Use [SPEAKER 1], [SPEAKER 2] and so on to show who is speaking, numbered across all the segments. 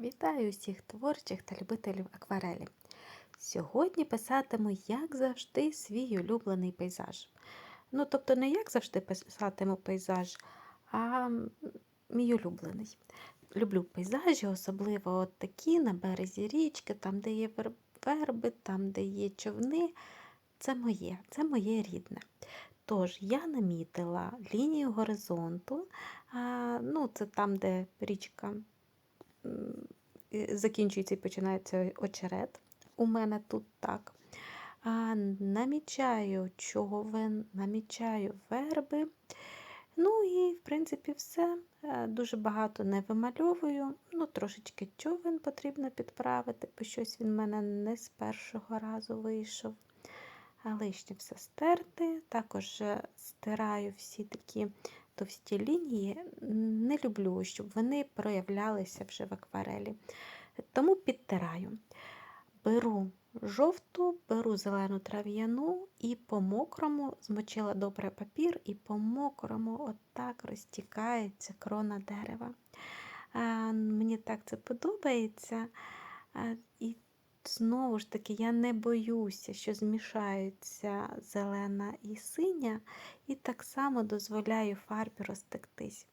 [SPEAKER 1] Вітаю усіх творчих та любителів акварелі. Сьогодні писатиму, як завжди, свій улюблений пейзаж. Ну, тобто, не як завжди писатиму пейзаж, а мій улюблений. Люблю пейзажі, особливо от такі на березі річки, там, де є верби, там, де є човни. Це моє, це моє рідне. Тож я намітила лінію горизонту, ну, це там, де річка закінчується і починається очерет. У мене тут так. А, намічаю човен, намічаю верби. Ну і, в принципі, все. Е, Дуже багато не вимальовую. Ну, трошечки човен потрібно підправити, бо щось він в мене не з першого разу вийшов. Лишнє все стерти. Також е, стираю всі такі товсті лінії. Не люблю, щоб вони проявлялися вже в акварелі. Тому підтираю. Беру жовту, беру зелену трав'яну і по мокрому змочила добре папір, і по мокрому отак розтікається крона дерева. Мені так це подобається. І знову ж таки, я не боюся, що змішаються зелена і синя, і так само дозволяю фарбі розтектись.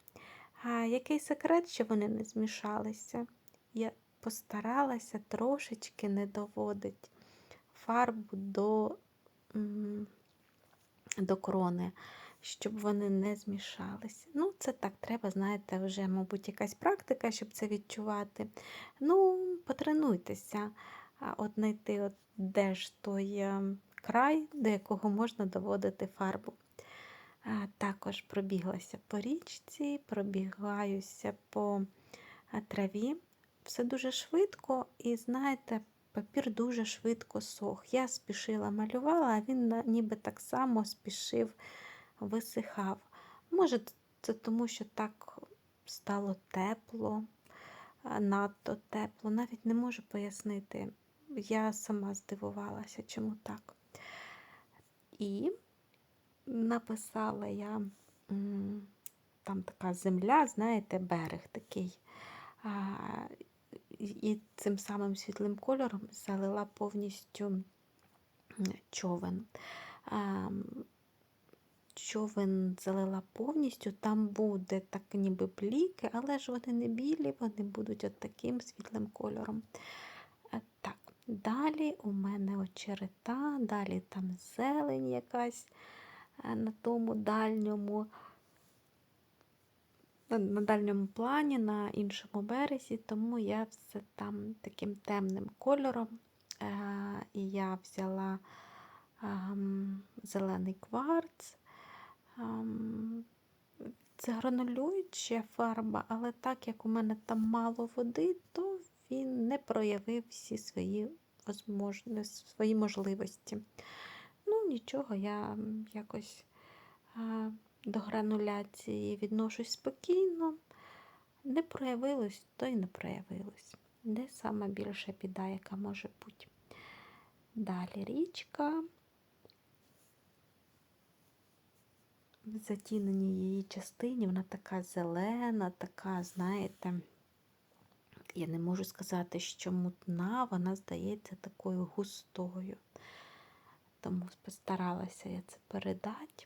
[SPEAKER 1] А який секрет, що вони не змішалися? Я постаралася трошечки не доводити фарбу до, до крони, щоб вони не змішалися. Ну, це так, треба, знаєте, вже, мабуть, якась практика, щоб це відчувати. Ну, потренуйтеся, от знайти, от де ж той е, край, до якого можна доводити фарбу. Також пробіглася по річці, пробігаюся по траві. Все дуже швидко, і знаєте, папір дуже швидко сох. Я спішила малювала, а він ніби так само спішив, висихав. Може, це тому, що так стало тепло, надто тепло. Навіть не можу пояснити. Я сама здивувалася, чому так. І написала я там така земля, знаєте, берег такий. І цим самим світлим кольором залила повністю човен. Човен залила повністю, там буде так ніби бліки, але ж вони не білі, вони будуть от таким світлим кольором. Так, далі у мене очерета, далі там зелень якась е, на тому дальньому, на- дальньому плані, на іншому березі, тому я все там таким темним кольором. Е, І я взяла ем, зелений кварц. ем, Це гранулююча фарба, але так як у мене там мало води, то він не проявив всі свої, свої можливості. Ну, нічого, я якось а, до грануляції відношусь спокійно. Не проявилось, то й не проявилось. Де сама більша біда, яка може бути. Далі річка. В затіненій її частині вона така зелена, така, знаєте, я не можу сказати, що мутна, вона здається такою густою. Тому постаралася я це передати.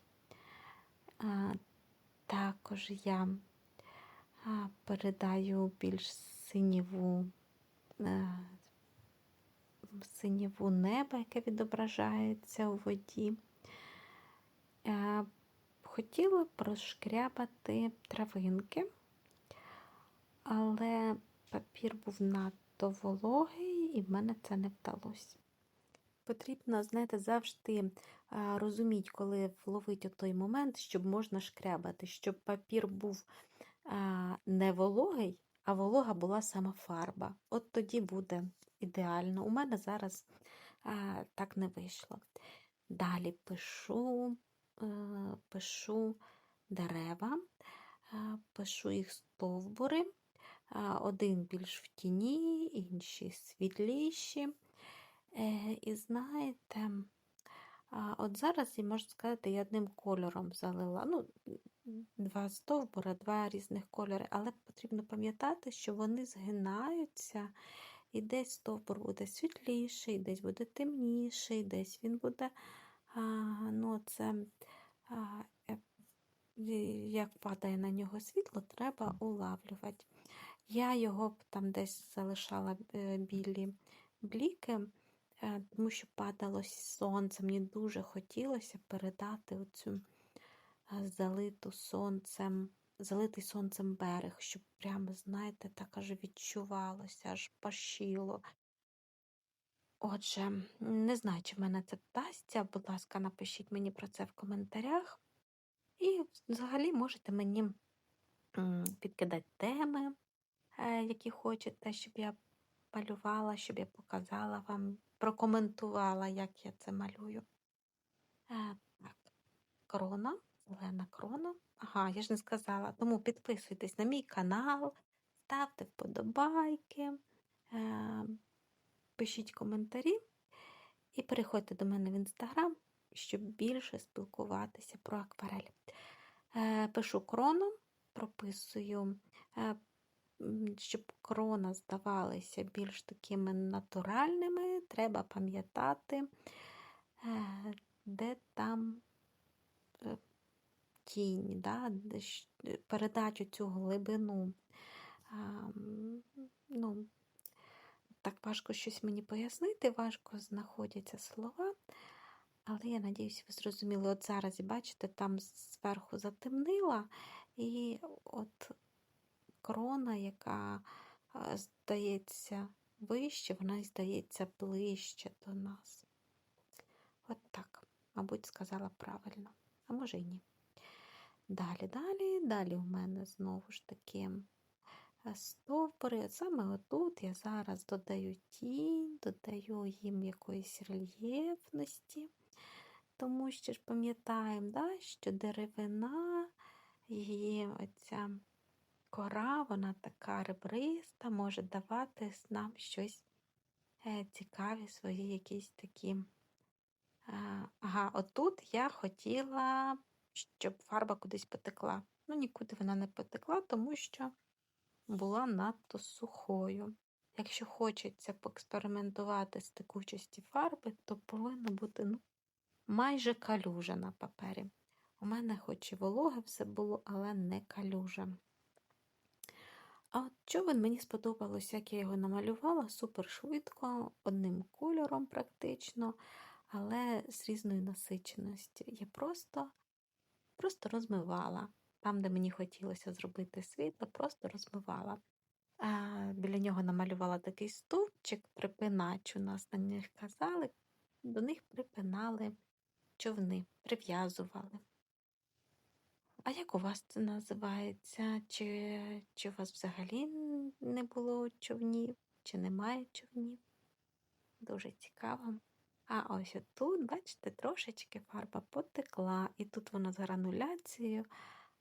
[SPEAKER 1] Також я передаю більш синіву, е, синіву неба, яке відображається у воді. Е, Хотіла прошкрябати травинки, але папір був надто вологий, і в мене це не вдалося. Потрібно, знаєте, завжди розуміти, коли вловити той момент, щоб можна шкрябати, щоб папір був не вологий, а волога була сама фарба. От тоді буде ідеально. У мене зараз так не вийшло. Далі пишу, е, пишу дерева, пишу їх стовбури. Один більш в тіні, інші світліші. Е, І знаєте, от зараз, я можу сказати, я одним кольором залила. Ну, два стовбура, два різних кольори, але потрібно пам'ятати, що вони згинаються, і десь стовбур буде світліший, десь буде темніший, десь він буде, а, ну, це, а, е, як падає на нього світло, треба улавлювати. Я його б там десь залишала е, білі бліки, е, тому що падало сонце. Мені дуже хотілося передати оцю е, залиту сонцем, залитий сонцем берег, щоб прямо, знаєте, так аж відчувалося, аж пашіло. Отже, не знаю, чи в мене це вдасться. Будь ласка, напишіть мені про це в коментарях. І взагалі можете мені підкидати теми, які хочете, щоб я малювала, щоб я показала вам, прокоментувала, як я це малюю. Е, так, крона, зелена крона. Ага, я ж не сказала. Тому підписуйтесь на мій канал, ставте вподобайки, е, пишіть коментарі і переходьте до мене в інстаграм, щоб більше спілкуватися про акварель. Е, пишу крону, прописую, е, щоб крона здавалися більш такими натуральними, треба пам'ятати, е, де там тінь, да, передачу цю глибину. Ну, Так важко щось мені пояснити, важко знаходяться слова. Але я надіюсь, ви зрозуміли, от зараз, бачите, там зверху затемнила, і от крона, яка здається вище, вона і здається ближче до нас. От так, мабуть, сказала правильно, а може й ні. Далі, далі, далі у мене знову ж таки стовпори. Саме отут я зараз додаю тінь, додаю їм якоїсь рельєфності. Тому що ж пам'ятаємо, да, що деревина і оця кора, вона така ребриста, може давати нам щось е, цікаві, свої якісь такі. Ага, отут я хотіла, щоб фарба кудись потекла. Ну, нікуди вона не потекла, тому що була надто сухою. Якщо хочеться поекспериментувати з текучості фарби, то повинно бути ну, майже калюжа на папері. У мене хоч і вологе все було, але не калюжа. А от човен мені сподобалось, як я його намалювала, супер швидко, одним кольором практично, але з різною насиченістю. Я просто просто розмивала. Там, де мені хотілося зробити світло, просто розмивала. А Біля нього намалювала такий стовпчик, припинач у нас на них казали, до них припинали човни, прив'язували. А як у вас це називається? Чи чи у вас взагалі не було човнів, чи немає човнів? Дуже цікаво. А ось тут, бачите, трошечки фарба потекла, і тут вона з грануляцією,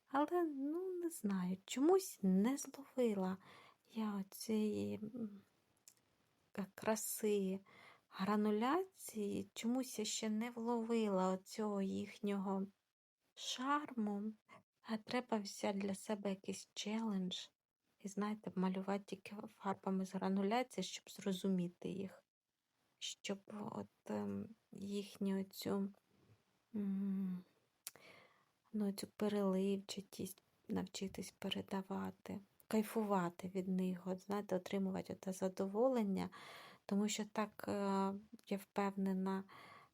[SPEAKER 1] але, ну, не знаю, чомусь не зловила я оцієї краси грануляції, чомусь я ще не вловила оцього їхнього шарму. А треба взяти для себе якийсь челендж і, знаєте, малювати тільки фарбами з грануляції, щоб зрозуміти їх. Щоб от ем, їхню цю, ну, цю переливчатість навчитись передавати, кайфувати від них, от, знаєте, отримувати те задоволення, тому що так, е, я впевнена,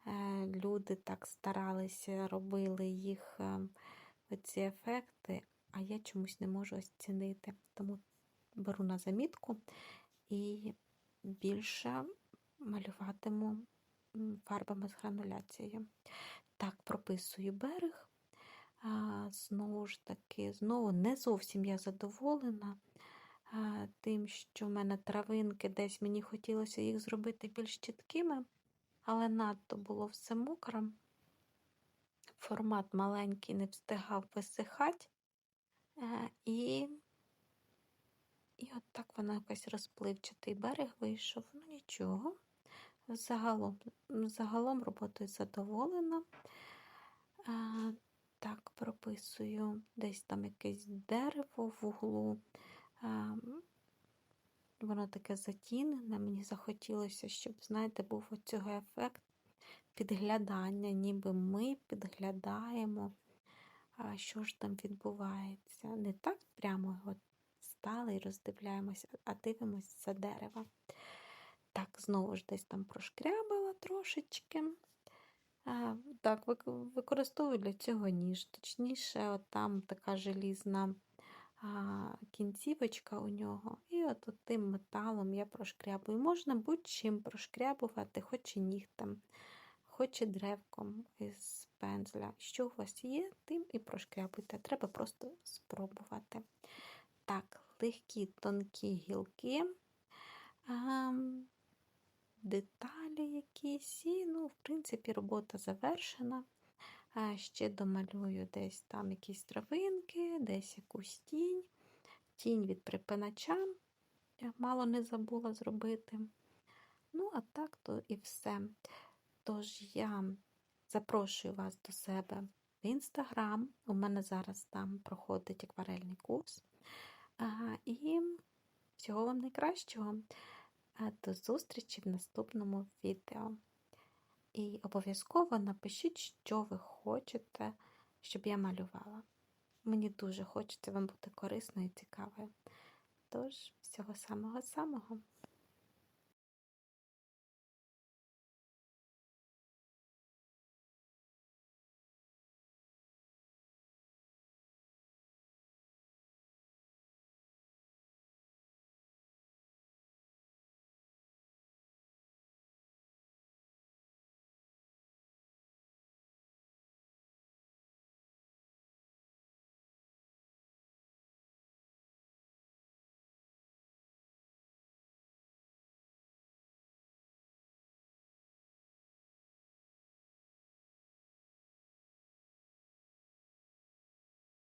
[SPEAKER 1] е, люди так старалися, робили їх ем, ці ефекти, а я чомусь не можу оцінити. Тому беру на замітку і більше малюватиму фарбами з грануляцією. Так, прописую берег. А, Знову ж таки, знову не зовсім я задоволена а, тим, що в мене травинки десь мені хотілося їх зробити більш чіткими, але надто було все мокро. Формат маленький не встигав висихати. Е, і і от так вона якось розпливчатий берег вийшов. Ну нічого Загалом, загалом роботою задоволена. А, так, прописую десь там якесь дерево в углу. А, воно таке затінене, мені захотілося, щоб, знаєте, був оцього ефект підглядання, ніби ми підглядаємо, що ж там відбувається. Не так прямо от стали і роздивляємося, а дивимося за дерева. Так, знову ж десь там прошкрябала трошечки. Так, використовую для цього ніж. Точніше, от там така желізна кінцівочка у нього. І от тим металом я прошкрябую. Можна будь-чим прошкрябувати, хоч і нігтем, хоч і древком із пензля. Що у вас є, тим і прошкрябуйте. Треба просто спробувати. Так, легкі тонкі гілки. А, деталі якісь, і, ну, в принципі, робота завершена. А ще домалюю десь там якісь травинки, десь якусь тінь. Тінь від припинача. Я мало не забула зробити. Ну, а так то і все. Тож я запрошую вас до себе в інстаграм. У мене зараз там проходить акварельний курс. І всього вам найкращого. До зустрічі в наступному відео. І обов'язково напишіть, що ви хочете, щоб я малювала. Мені дуже хочеться вам бути корисною і цікавою. Тож, всього самого-самого.